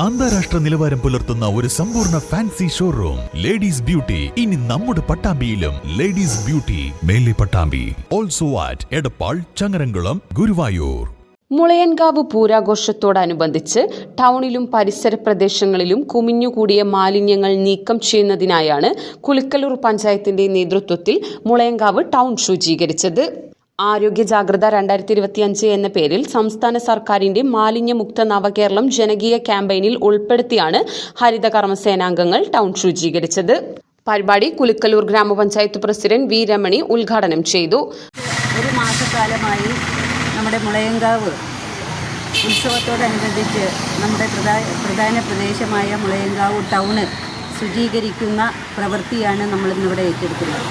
അന്താരാഷ്ട്ര നിലവാരം പുലർത്തുന്ന ഒരു സമ്പൂർണ ഫാൻസി ഷോറൂം ലേഡീസ് ബ്യൂട്ടി ഇനി നമ്മുടെ പട്ടാമ്പിയിലും ladies beauty Mele Pattambi. Also at Edappal Changaramkulam Guruvayur. Mulayankavu പൂരാഘോഷത്തോടനുബന്ധിച്ച് ടൗണിലും പരിസര പ്രദേശങ്ങളിലും കുമിഞ്ഞുകൂടിയ മാലിന്യങ്ങൾ നീക്കം ചെയ്യുന്നതിനായാണ് കുളിക്കലൂർ പഞ്ചായത്തിന്റെ നേതൃത്വത്തിൽ മുളയൻകാവ് ടൗൺ ശുചീകരിച്ചത്. ആരോഗ്യ ജാഗ്രത രണ്ടായിരത്തി ഇരുപത്തിയഞ്ച് എന്ന പേരിൽ സംസ്ഥാന സർക്കാരിന്റെ മാലിന്യമുക്ത നവകേരളം ജനകീയ ക്യാമ്പയിനിൽ ഉൾപ്പെടുത്തിയാണ് ഹരിത കർമ്മസേനാംഗങ്ങൾ ടൗൺ ശുചീകരിച്ചത്. പരിപാടി കുലുക്കലൂർ ഗ്രാമപഞ്ചായത്ത് പ്രസിഡന്റ് വി രമണി ഉദ്ഘാടനം ചെയ്തു. ഒരു മാസക്കാലമായി നമ്മുടെ മുളയങ്കാവ് ഉത്സവത്തോടനുബന്ധിച്ച് നമ്മുടെ പ്രധാന പ്രദേശമായ മുളയങ്കാവ് ടൗണ് ശുചീകരിക്കുന്ന പ്രവൃത്തിയാണ് നമ്മളിന്നിവിടെ ഏറ്റെടുക്കുന്നത്.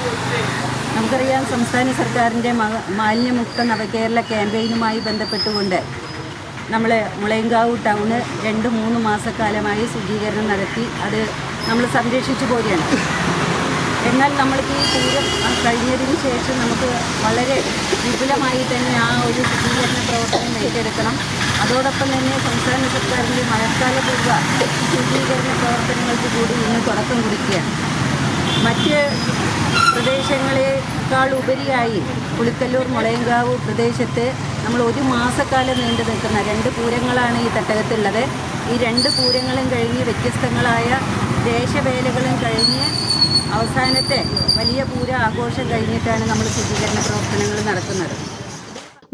നമുക്കറിയാം സംസ്ഥാന സർക്കാരിന്റെ മാലിന്യമുക്ത നവകേരള ക്യാമ്പയിനുമായി ബന്ധപ്പെട്ടുകൊണ്ട് നമ്മൾ മുളയങ്കാവ് ടൗണ് രണ്ട് മൂന്ന് മാസക്കാലമായി ശുചീകരണം നടത്തി അത് നമ്മൾ സംരക്ഷിച്ചു പോവുകയാണ്. എന്നാൽ നമ്മൾക്ക് ഈ പൂരം കഴിഞ്ഞതിന് ശേഷം നമുക്ക് വളരെ വിപുലമായി തന്നെ ആ ഒരു ശുചീകരണ പ്രവർത്തനം ഏറ്റെടുക്കണം അതോടൊപ്പം തന്നെ സംസ്ഥാന സർക്കാരിന്റെ മഴക്കാലപൂർവ ശുചീകരണ പ്രവർത്തനങ്ങൾക്ക് കൂടി ഇന്ന് തുടക്കം കുറിക്കുകയാണ്. മറ്റ് പ്രദേശങ്ങളെക്കാൾ ഉപരിയായി പുളിക്കല്ലൂർ മുളയങ്കാവ് പ്രദേശത്ത് നമ്മൾ ഒരു മാസക്കാലം നീണ്ടു നിൽക്കുന്ന രണ്ട് പൂരങ്ങളാണ് ഈ തട്ടകത്തുള്ളത് ഈ രണ്ട് പൂരങ്ങളും കഴിഞ്ഞ് വ്യത്യസ്തങ്ങളായ ദേശവേലകളും കഴിഞ്ഞ് അവസാനത്തെ വലിയ പൂര ആഘോഷം കഴിഞ്ഞിട്ടാണ് നമ്മൾ ശുചീകരണ പ്രവർത്തനങ്ങൾ നടത്തുന്നത്.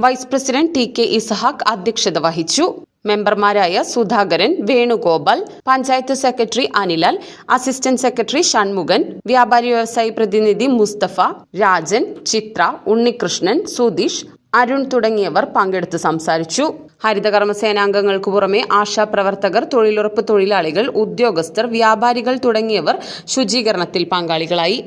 Vice president T K Isahak അധ്യക്ഷത വഹിച്ചു. മെമ്പർമാരായ Sudhakaran Venugopal panchayat secretary Anilal assistant secretary Shanmukhan വ്യാപാരി വ്യവസായി പ്രതിനിധി മുസ്തഫ രാജൻ ചിത്ര ഉണ്ണികൃഷ്ണൻ സുധീഷ് അരുൺ തുടങ്ങിയവർ പങ്കെടുത്ത് സംസാരിച്ചു. ഹരിതകർമ്മ സേനാംഗങ്ങൾക്ക് പുറമെ ആശാപ്രവർത്തകർ തൊഴിലുറപ്പ് തൊഴിലാളികൾ ഉദ്യോഗസ്ഥർ വ്യാപാരികൾ തുടങ്ങിയവർ ശുചീകരണത്തിൽ പങ്കാളികളായി.